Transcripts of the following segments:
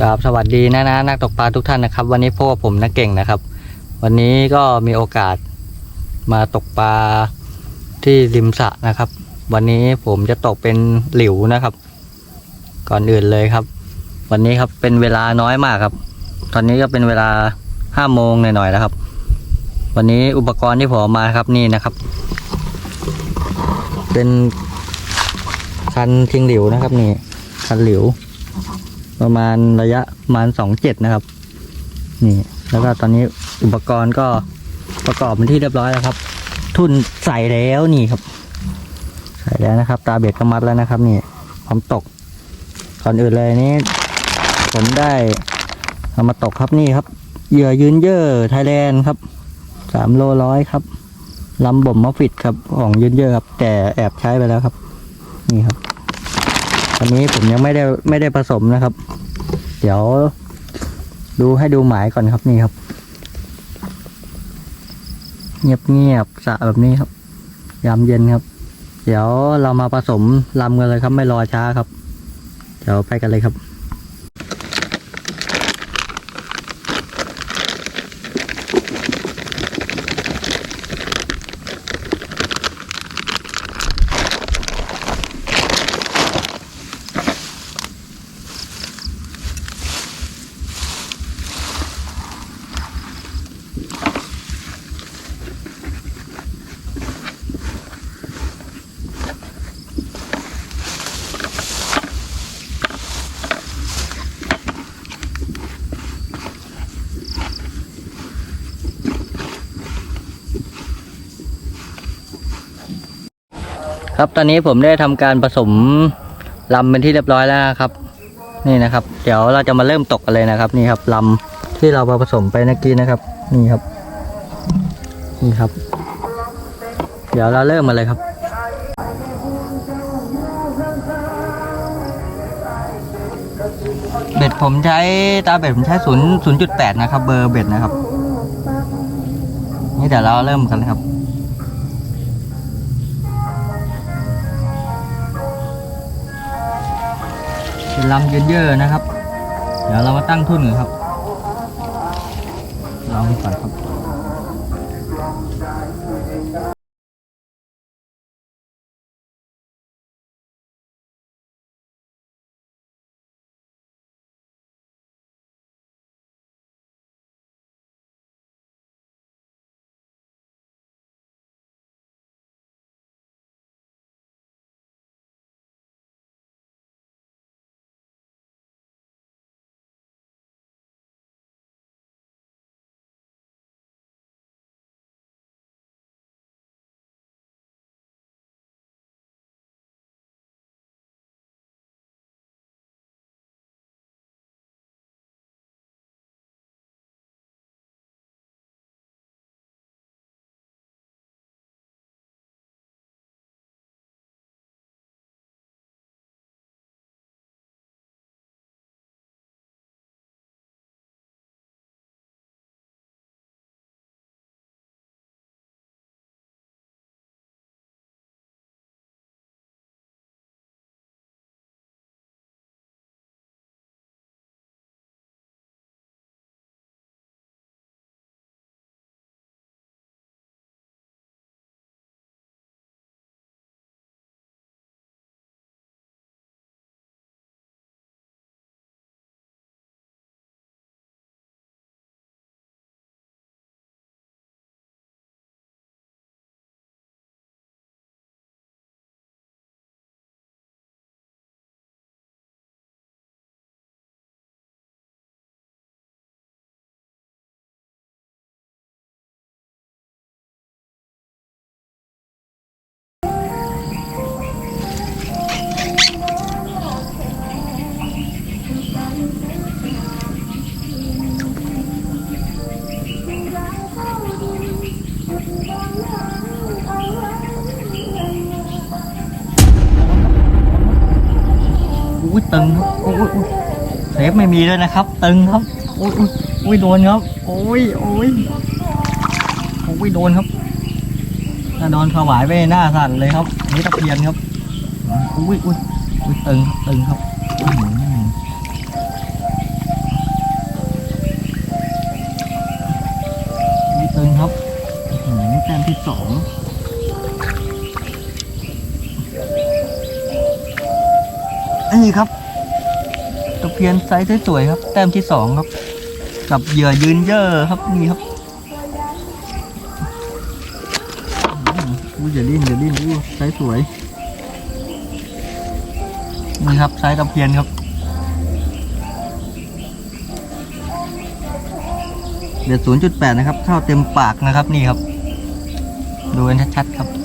กับสวัสดีนะนะนักตกปลาทุกท่านนะครับ วันนี้พวกผมนักเก่งนะครับ วันนี้ก็มีโอกาสมาตกปลาที่ริมสระนะครับ วันนี้ผมจะตกเป็นหลิวนะครับ ก่อนอื่นเลยครับ วันนี้ครับเป็นเวลาน้อยมากครับ ตอนนี้ก็เป็นเวลาห้าโมงหน่อยๆแล้วครับ วันนี้อุปกรณ์ที่ผมมาครับนี่นะครับ เป็นคันทิ้งหลิวนะครับนี่คันหลิว ประมาณระยะประมาณสองเจ็ดนะครับ นี่ แล้วก็ตอนนี้อุปกรณ์ก็ประกอบเป็นที่เรียบร้อยแล้วครับ ทุนใส่แล้วนี่ครับ ใส่แล้วนะครับ ตาเบ็ดก็มัดแล้วนะครับ นี่พร้อมตก ก่อนอื่นเลยนี้ ผมได้เอามาตกครับนี่ครับเหยื่อยืนเยอไทยแลนด์ครับสามโลร้อยครับลำบ่มมอฟฟิตครับของยืนเยอครับ แต่แอบใช้ไปแล้วครับ นี่ครับ อันนี้ผมยังไม่ได้ไม่ได้ผสมนะครับ เดี๋ยวดูให้ดูหมายก่อนครับนี่ครับ เงียบเงียบสะแบบนี้ครับ ยามเย็นครับ เดี๋ยวเรามาผสมลำกันเลยครับ ไม่รอช้าครับ เดี๋ยวไปกันเลยครับ ครับตอนนี้ผมได้ทำการผสมลำเป็นที่เรียบร้อยแล้วนะครับ นี่นะครับ เดี๋ยวเราจะมาเริ่มตกกันเลยนะครับ นี่ครับลำที่เราาผสมไปเมื่อกี้นะครับ นี่ครับ นี่ครับ เดี๋ยวเราเริ่มมาเลยครับเบ็ดผมใช้ตาเบ็ดผมใช้ศูนย์ศูนย์จุดแปดนะครับ เบอร์เบ็ดนะครับ นี่เดี๋ยวเราเริ่มกันเลยครับ เป็นลำเยอะๆนะครับ เดี๋ยวเรามาตั้งทุ่นกันครับลองก่อนครับึงครับเซฟไม่มีด้วยนะครับ ตึงครับอ้ยอ้ยโดนครับโอ้ยโอ้ยโอ้ยโดนครับถ้าโดนถวายไปหน้าสั่นเลยครับนี่ตะเพียนครับโอ้ยอ้ยอ้ยตึงตึงครับนี่ตึงครับนี่แต้มที่สองนี่ครับ เพียนไซส์สวยๆครับ แต้มที่สองครับ กับเหยื่อยืนเยอะครับนี่ครับอู้อย่าดิ้นอย่าดิ้นอู้ไซส์สวยนี่ครับไซส์ตะเพียนครับเดือด0.8 นะครับเข้าเต็มปากนะครับนี่ครับ ดูกันชัดๆครับ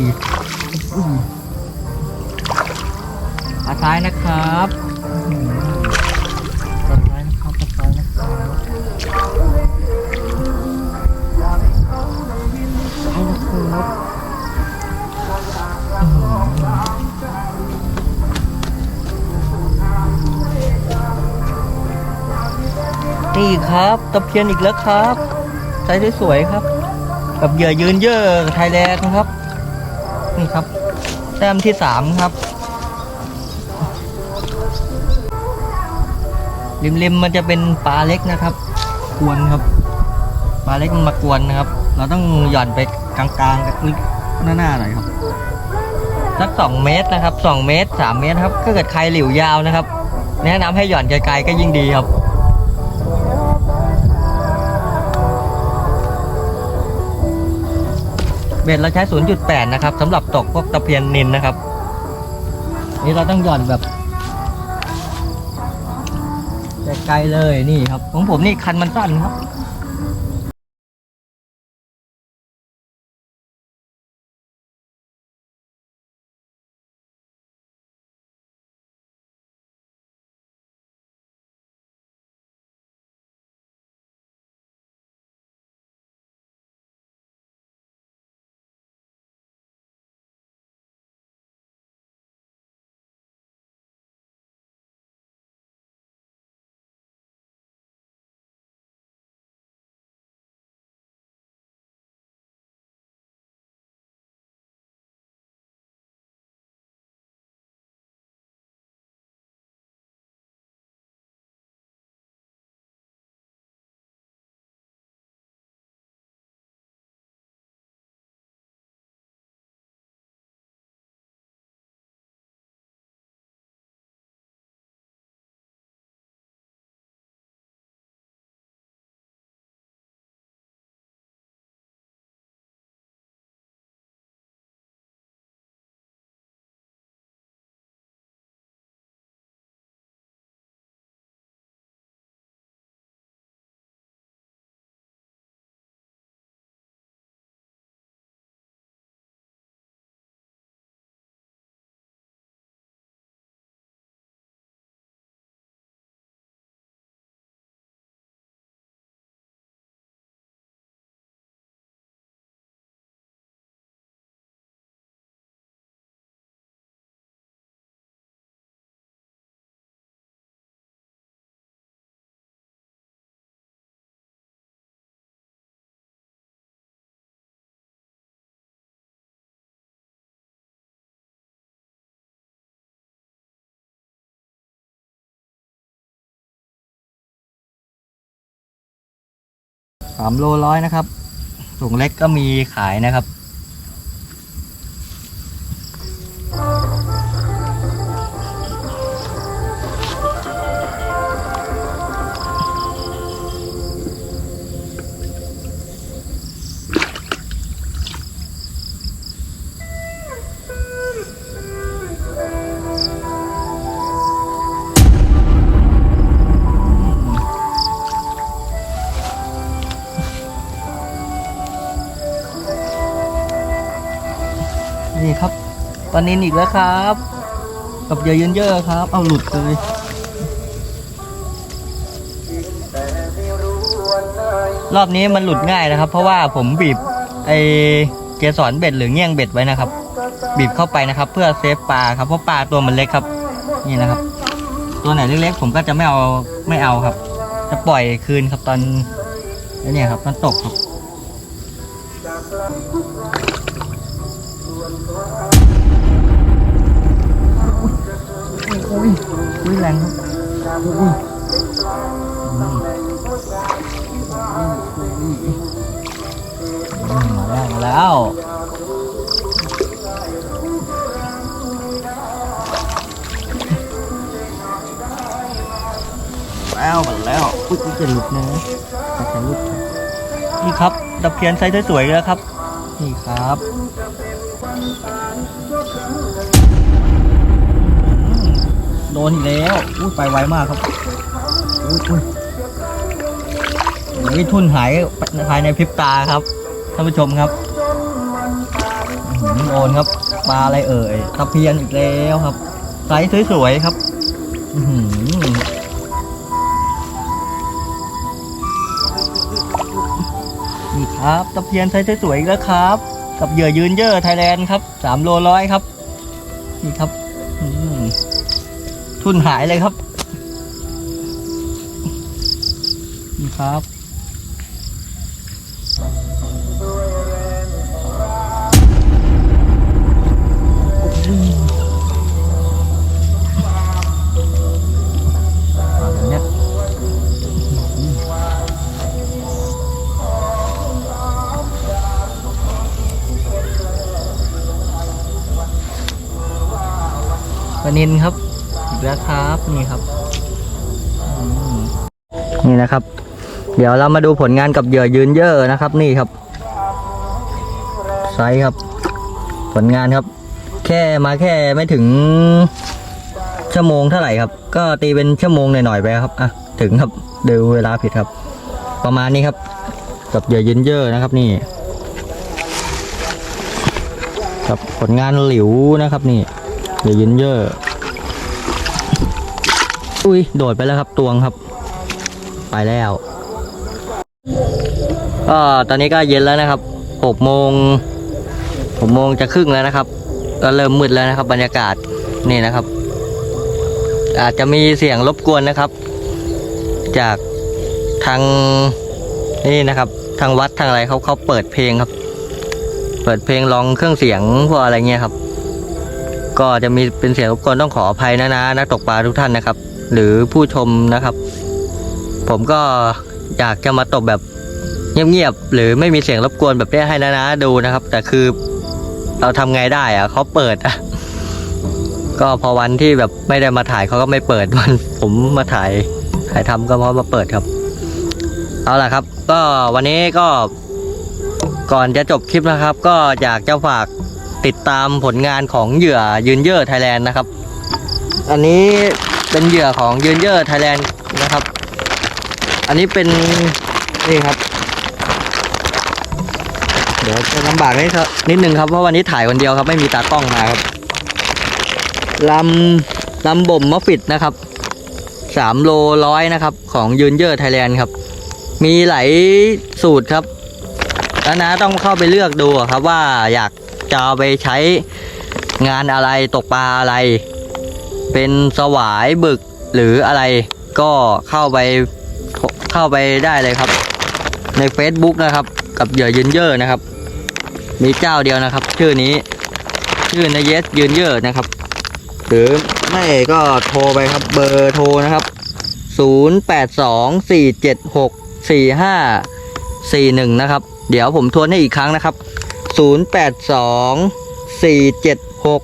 ้ยปลาซ้ายนะครับปลาซ้ายนะครับปลาซ้ายนะครับซ้ายนะครับนี่ครับตะเพียนอีกแล้วครับไซส์สวยๆครับ กับเหยื่อยืนเยอะไทยแลนด์ครับ นี่ครับ แต้มที่สามครับ ริมๆมันจะเป็นปลาเล็กนะครับ กวนครับ ปลาเล็กมันมากวนนะครับ เราต้องหย่อนไปกลางๆกับลึกหน้าๆหน่อยครับสักสองเมตรนะครับสองเมตรสามเมตรครับถ้าเกิดใครหลิวยาวนะครับ แนะนำให้หย่อนไกลๆก็ยิ่งดีครับ เบ็ดเราใช้ 0.8 นะครับสำหรับตกพวกตะเพียนนินนะครับ นี่เราต้องหย่อนแบบไกลเลยนี่ครับของผมนี่คันมันสั้นครับามโลร้อยนะครับถุงเล็กก็มีขายนะครับ นี่ครับปลานินอีกแล้วครับ กับเยื่อเยอะครับ เอาหลุดเลยรอบนี้มันหลุดง่ายนะครับ เพราะว่าผมบีบไอเกสรเบ็ดหรือเงี้ยงเบ็ดไว้นะครับ บีบเข้าไปนะครับ เพื่อเซฟปลาครับเพราะปลาตัวมันเล็กครับ นี่นะครับ ตัวไหนเล็กๆผมก็จะไม่เอาไม่เอาครับ จะปล่อยคืนครับตอนนี่ครับมันตกครับ อุ้ยอุ้ยอุ้ยแรงครับอุ้ยมาแล้วมาแล้วแล้วมาแล้วอุ้ยอุ๊ยจะหลุดนะจะหลุดนี่ครับตะเพียนไซส์สวยๆแล้วครับ นี่ครับ โดนอีกแล้วอุ้ยไปไวมากครับอุ้ยอุ้ยนี่ทุนหายภายในพริบตาครับท่านผู้ชมครับอื้อหือโดนครับปลาอะไรเอ่ยตะเพียนอีกแล้วครับไซส์สวยๆครับนี่ครับตะเพียนไซส์สวยๆอีกแล้วครับ กับเหยื่อยืนเยอะไทยแลนด์ครับสามโลร้อยครับนี่ครับทุนหายเลยครับนี่ครับ ปลานินครับอีกแล้วครับนี่ครับ นี่นะครับ เดี๋ยวเรามาดูผลงานกับเหยื่อยืนเยอะนะครับ นี่ครับไซส์ครับ ผลงานครับ แค่มาแค่ไม่ถึงชั่วโมงเท่าไหร่ครับ ก็ตีเป็นชั่วโมงหน่อยๆไปครับอะถึงครับเดูเวลาผิดครับ ประมาณนี้ครับ กับเหยื่อยืนเยอะนะครับนี่กับผลงานหลิวนะครับนี่ อย่ายืนเยอะ อุ้ยโดดไปแล้วครับตวงครับ ไปแล้วก็ตอนนี้ก็เย็นแล้วนะครับหกโมงหกโมงจะครึ่งแล้วนะครับ ก็เริ่มมืดแล้วนะครับ บรรยากาศนี่นะครับ อาจจะมีเสียงรบกวนนะครับ จากทางนี่นะครับ ทางวัดทางอะไรเขาเขาเปิดเพลงครับ เปิดเพลงลองเครื่องเสียงพวกอะไรเงี้ยครับ ก็จะมีเป็นเสียงรบกวนต้องขออภัยนะนะนักตกปลาทุกท่านนะครับ หรือผู้ชมนะครับ ผมก็อยากจะมาตกแบบเงียบๆหรือไม่มีเสียงรบกวนแบบนี้ให้นะนะดูนะครับ แต่คือเราทำไงได้อะเขาเปิดอะก็พอวันที่แบบไม่ได้มาถ่ายเขาก็ไม่เปิดวันผมมาถ่ายถ่ายทำก็เพราะมาเปิดครับ เอาล่ะครับ ก็วันนี้ก็ก่อนจะจบคลิปนะครับ ก็อยากจะฝาก ติดตามผลงานของเหยื่อยืนเยอร์ไทยแลนด์นะครับ อันนี้เป็นเหยื่อของยืนเยอร์ไทยแลนด์นะครับ อันนี้เป็นนี่ครับ เดี๋ยวจะลำบากนิดครับนิดนึงครับเพราะวันนี้ถ่ายคนเดียวครับไม่มีตากล้องมาครับลำลำบ่มมอฟฟิตนะครับสามโลร้อยนะครับ ของยืนเยอร์ไทยแลนด์ครับ มีหลายสูตรครับแล้วนะต้องเข้าไปเลือกดูครับว่าอยาก จะเอาไปใช้งานอะไรตกปลาอะไร เป็นสวายบึกหรืออะไรก็เข้าไปเข้าไปได้เลยครับ ใน Facebook นะครับ กับเหยื่อยืนเยอะนะครับ มีเจ้าเดียวนะครับ ชื่อนี้ชื่อนายเยสยืนเยอะนะครับ หรือไม่ก็โทรไปครับเบอร์โทรนะครับ 0824764541 นะครับ เดี๋ยวผมทวนให้อีกครั้งนะครับ 082 476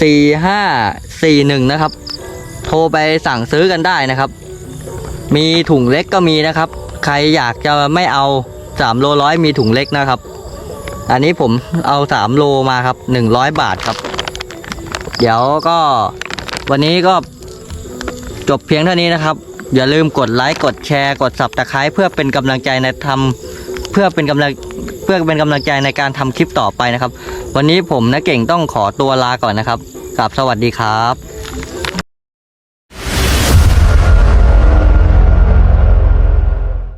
4541 นะครับ โทรไปสั่งซื้อกันได้นะครับ มีถุงเล็กก็มีนะครับ ใครอยากจะไม่เอา3โลร้อยมีถุงเล็กนะครับ อันนี้ผมเอา3โลมาครับ100 บาทครับ เดี๋ยวก็วันนี้ก็จบเพียงเท่านี้นะครับ อย่าลืมกดไลค์ กดแชร์ กดสับตะไคร้เพื่อเป็นกำลังใจในทำ เพื่อเป็นกำลังเพื่อเป็นกำลังใจในการทำคลิปต่อไปนะครับ วันนี้ผมนะเก่งต้องขอตัวลาก่อนนะครับกับสวัสดีครับ